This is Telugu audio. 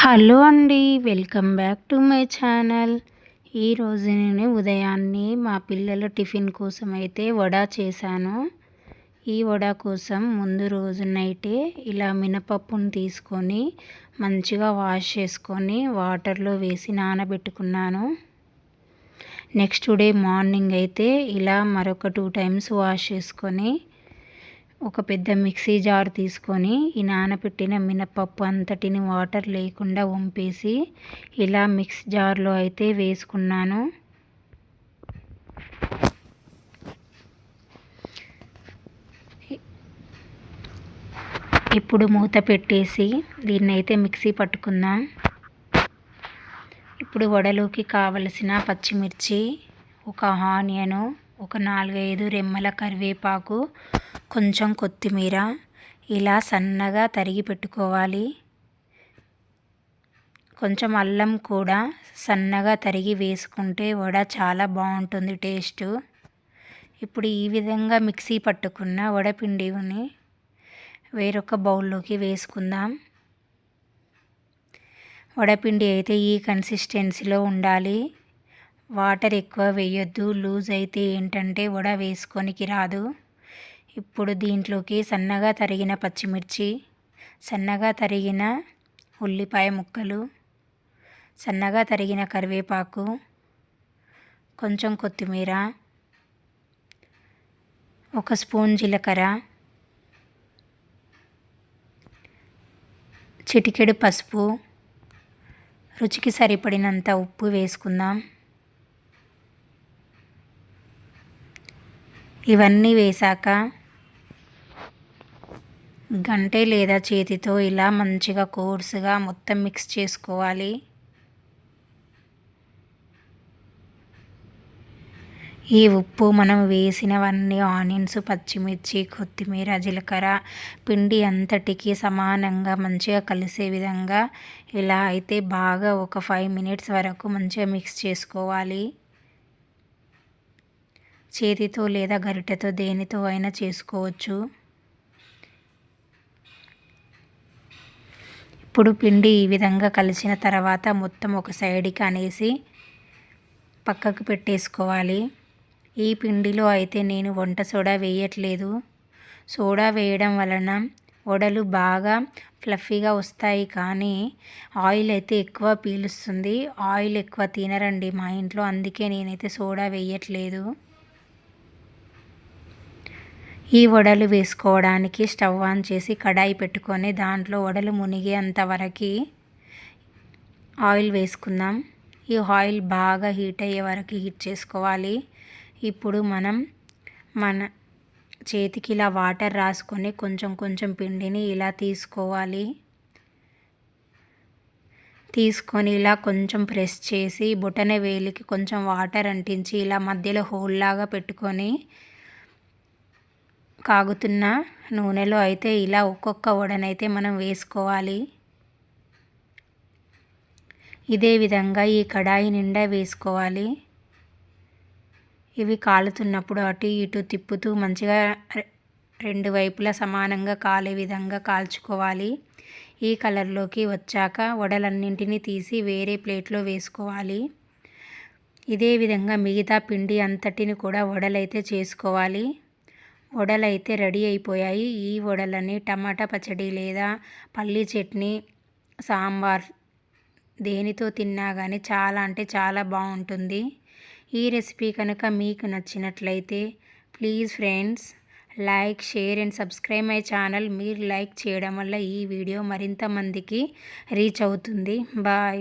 హలో అండి welcome back to my channel. ఈరోజు నేను ఉదయాన్నే మా పిల్లల టిఫిన్ కోసం అయితే వడ చేశాను. ఈ వడ కోసం ముందు రోజు నైటే ఇలా మినపప్పును తీసుకొని మంచిగా వాష్ చేసుకొని వాటర్లో వేసి నానబెట్టుకున్నాను. నెక్స్ట్ డే మార్నింగ్ అయితే ఇలా మరొక టూ టైమ్స్ వాష్ చేసుకొని ఒక పెద్ద మిక్సీ జార్ తీసుకొని ఈ నానబెట్టిన మినపప్పు అంతటిని వాటర్ లేకుండా వంపేసి ఇలా మిక్స్ జార్లో అయితే వేసుకున్నాను. ఇప్పుడు మూత పెట్టేసి దీన్ని అయితే మిక్సీ పట్టుకుందాం. ఇప్పుడు వడలోకి కావలసిన పచ్చిమిర్చి ఒక ఆనియను ఒక నాలుగైదు రెమ్మల కరివేపాకు కొంచెం కొత్తిమీర ఇలా సన్నగా తరిగి పెట్టుకోవాలి. కొంచెం అల్లం కూడా సన్నగా తరిగి వేసుకుంటే వడ చాలా బాగుంటుంది టేస్ట్. ఇప్పుడు ఈ విధంగా మిక్సీ పట్టుకున్న వడపిండిని వేరొక బౌల్లోకి వేసుకుందాం. వడపిండి అయితే ఈ కన్సిస్టెన్సీలో ఉండాలి. వాటర్ ఎక్కువ వేయొద్దు. లూజ్ అయితే ఏంటంటే వడ వేసుకొనికి రాదు. ఇప్పుడు దీంట్లోకి సన్నగా తరిగిన పచ్చిమిర్చి సన్నగా తరిగిన ఉల్లిపాయ ముక్కలు సన్నగా తరిగిన కరివేపాకు కొంచెం కొత్తిమీర ఒక స్పూన్ జీలకర్ర చిటికెడు పసుపు రుచికి సరిపడినంత ఉప్పు వేసుకుందాం. ఇవన్నీ వేశాక గంటే లేదా చేతితో ఇలా మంచిగా కోర్సుగా మొత్తం మిక్స్ చేసుకోవాలి. ఈ ఉప్పు మనం వేసినవన్నీ ఆనియన్స్ పచ్చిమిర్చి కొత్తిమీర జీలకర్ర పిండి అంతటికి సమానంగా మంచిగా కలిసే విధంగా ఇలా అయితే బాగా ఒక ఫైవ్ మినిట్స్ వరకు మంచిగా మిక్స్ చేసుకోవాలి. చేతితో లేదా గరిటెతో దేనితో అయినా చేసుకోవచ్చు. ఇప్పుడు పిండి ఈ విధంగా కలిసిన తర్వాత మొత్తం ఒక సైడ్కి అనేసి పక్కకు పెట్టేసుకోవాలి. ఈ పిండిలో అయితే నేను వంట సోడా వేయట్లేదు. సోడా వేయడం వలన వడలు బాగా ఫ్లఫీగా వస్తాయి కానీ ఆయిల్ అయితే ఎక్కువ పీలుస్తుంది. ఆయిల్ ఎక్కువ తినరండి మా ఇంట్లో అందుకే నేనైతే సోడా వేయట్లేదు. ఈ వడలు వేసుకోవడానికి స్టవ్ ఆన్ చేసి కడాయి పెట్టుకొని దాంట్లో వడలు మునిగేంత వరకు ఆయిల్ వేసుకుందాం. ఈ ఆయిల్ బాగా హీట్ అయ్యే వరకు హీట్ చేసుకోవాలి. ఇప్పుడు మనం మన చేతికి ఇలా వాటర్ రాసుకొని కొంచెం కొంచెం పిండిని ఇలా తీసుకోవాలి. తీసుకొని ఇలా కొంచెం ప్రెస్ చేసి బొటన వేలికి కొంచెం వాటర్ అంటించి ఇలా మధ్యలో హోల్ లాగా పెట్టుకొని కాగుతున్న నూనెలో అయితే ఇలా ఒక్కొక్క వడనైతే మనం వేసుకోవాలి. ఇదే విధంగా ఈ కడాయి నిండా వేసుకోవాలి. ఇవి కాలుతున్నప్పుడు అటు ఇటు తిప్పుతూ మంచిగా రెండు వైపులా సమానంగా కాలే విధంగా కాల్చుకోవాలి. ఈ కలర్లోకి వచ్చాక వడలన్నింటినీ తీసి వేరే ప్లేట్లో వేసుకోవాలి. ఇదే విధంగా మిగతా పిండి అంతటిని కూడా వడలైతే చేసుకోవాలి. వడలైతే రెడీ అయిపోయాయి. ఈ వడలని టమాటా పచ్చడి లేదా పల్లీ చట్నీ సాంబార్ దేనితో తిన్నా కానీ చాలా అంటే చాలా బాగుంటుంది. ఈ రెసిపీ కనుక మీకు నచ్చినట్లయితే please friends like share and subscribe my channel. మీరు లైక్ చేయడం వల్ల ఈ వీడియో మరింత మందికి రీచ్ అవుతుంది. బాయ్.